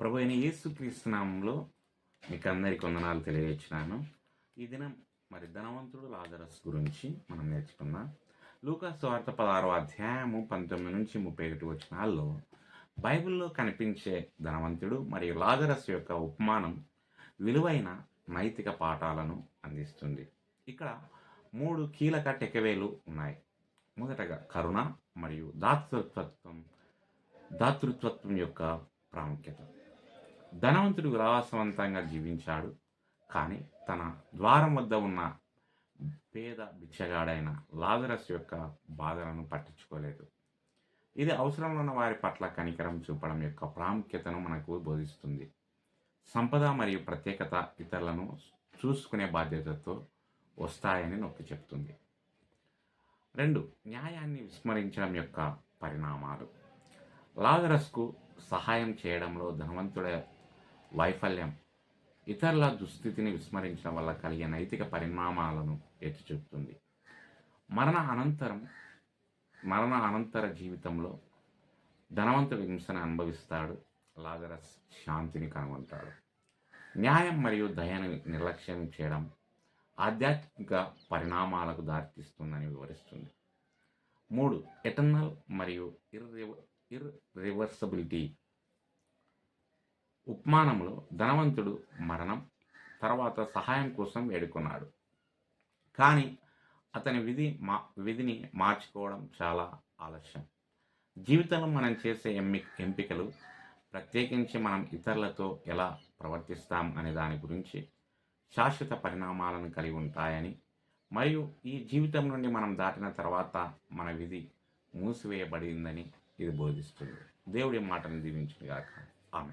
ప్రభు అయిన యేసుక్రీస్తునామంలో మీకు అందరికి వందనాలు తెలియజేస్తున్నాను. ఈ దినం మరి ధనవంతుడు లాజరస్ గురించి మనం నేర్చుకుందాం. లూకాస్ వార్త పదహారో అధ్యాయము పంతొమ్మిది నుంచి ముప్పై ఒకటి వచనాల్లో బైబిల్లో కనిపించే ధనవంతుడు మరియు లాజరస్ యొక్క ఉపమానం విలువైన నైతిక పాఠాలను అందిస్తుంది. ఇక్కడ మూడు కీలక టెకవేలు ఉన్నాయి. మొదటగా కరుణ మరియు దాతృత్వత్వం దాతృత్వత్వం యొక్క ప్రాముఖ్యత. ధనవంతుడు విలాసవంతంగా జీవించాడు. కానీ తన ద్వారం వద్ద ఉన్న పేద బిచ్చగాడైన లాజరస్ యొక్క బాధలను పట్టించుకోలేదు. ఇది అవసరంలో ఉన్న వారి పట్ల కనికరం చూపడం యొక్క ప్రాముఖ్యతను మనకు బోధిస్తుంది. సంపద మరియు ప్రత్యేకత ఇతరులను చూసుకునే బాధ్యతతో వస్తాయని నొక్కి చెప్తుంది. రెండు న్యాయాన్ని విస్మరించడం యొక్క పరిణామాలు. లాజరస్కు సహాయం చేయడంలో ధనవంతుడే వైఫల్యం. ఇతరుల దుస్థితిని విస్మరించడం వల్ల కలిగే నైతిక పరిణామాలను ఎత్తి చూపుతుంది. మరణ అనంతరం మరణ అనంతర జీవితంలో ధనవంతుడు హింసను అనుభవిస్తాడు లాజరస్ శాంతిని కనుగొంటాడు. న్యాయం మరియు దయను నిర్లక్ష్యం చేయడం ఆధ్యాత్మిక పరిణామాలకు దారితీస్తుందని వివరిస్తుంది. మూడు ఎటర్నల్ మరియు ఇర్రివ ఇర్రివర్సబిలిటీ ఉపమానంలో ధనవంతుడు మరణం తర్వాత సహాయం కోసం వేడుకున్నాడు. కానీ అతని విధి మా విధిని మార్చుకోవడం చాలా ఆలస్యం. జీవితంలో మనం చేసే ఎంపి ఎంపికలు ప్రత్యేకించి మనం ఇతరులతో ఎలా ప్రవర్తిస్తాం అనే దాని గురించి శాశ్వత పరిణామాలను కలిగి ఉంటాయని మరియు ఈ జీవితం నుండి మనం దాటిన తర్వాత మన విధి మూసివేయబడిందని ఇది బోధిస్తుంది. దేవుడి మాటను దీవించుగాక ఆమె